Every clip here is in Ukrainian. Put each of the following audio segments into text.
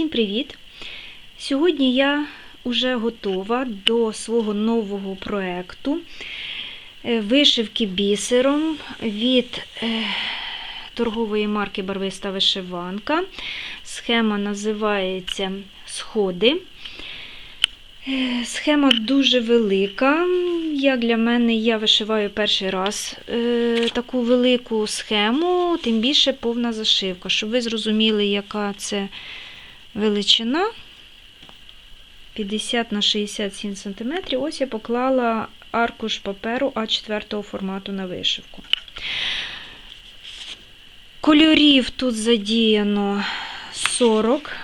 Всім привіт! Сьогодні я вже готова до свого нового проєкту е, вишивки бісером від е, торгової марки Барвиста вишиванка. Схема називається Сходи. Е, Схема дуже велика. Як для мене, я вишиваю перший раз таку велику схему, тим більше повна зашивка. Щоб ви зрозуміли, яка це величина 50 на 67 см. Ось я поклала аркуш паперу А4 формату на вишивку. Кольорів тут задіяно 40.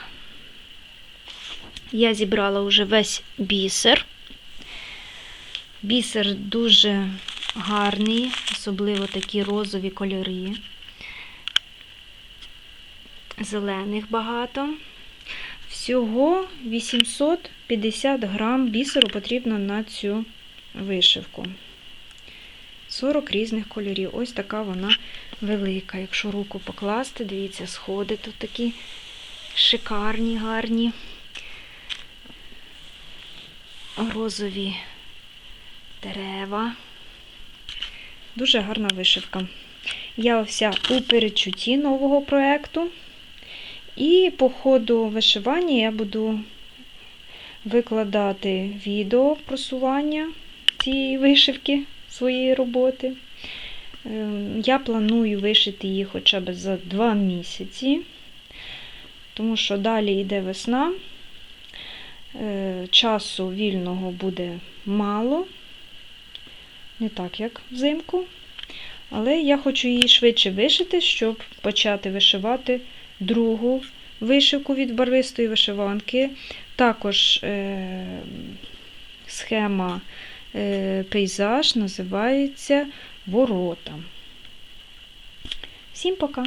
Я зібрала вже весь бісер. Бісер дуже гарний, особливо такі розові кольори. Зелених багато. Всього 850 грам бісеру потрібно на цю вишивку. 40 різних кольорів. Ось така вона велика. Якщо руку покласти, дивіться, сходи тут такі шикарні, гарні. Розові дерева. Дуже гарна вишивка. Я вся у перечутті нового проєкту. І по ходу вишивання я буду викладати відео просування цієї вишивки своєї роботи. Ем, Я планую вишити її хоча б за 2 місяці, тому що далі йде весна, Е, часу вільного буде мало, не так, як взимку. Але я хочу її швидше вишити, щоб почати вишивати другу вишивку від барвистої вишиванки. Також е, схема е, пейзаж називається Ворота. Всім пока!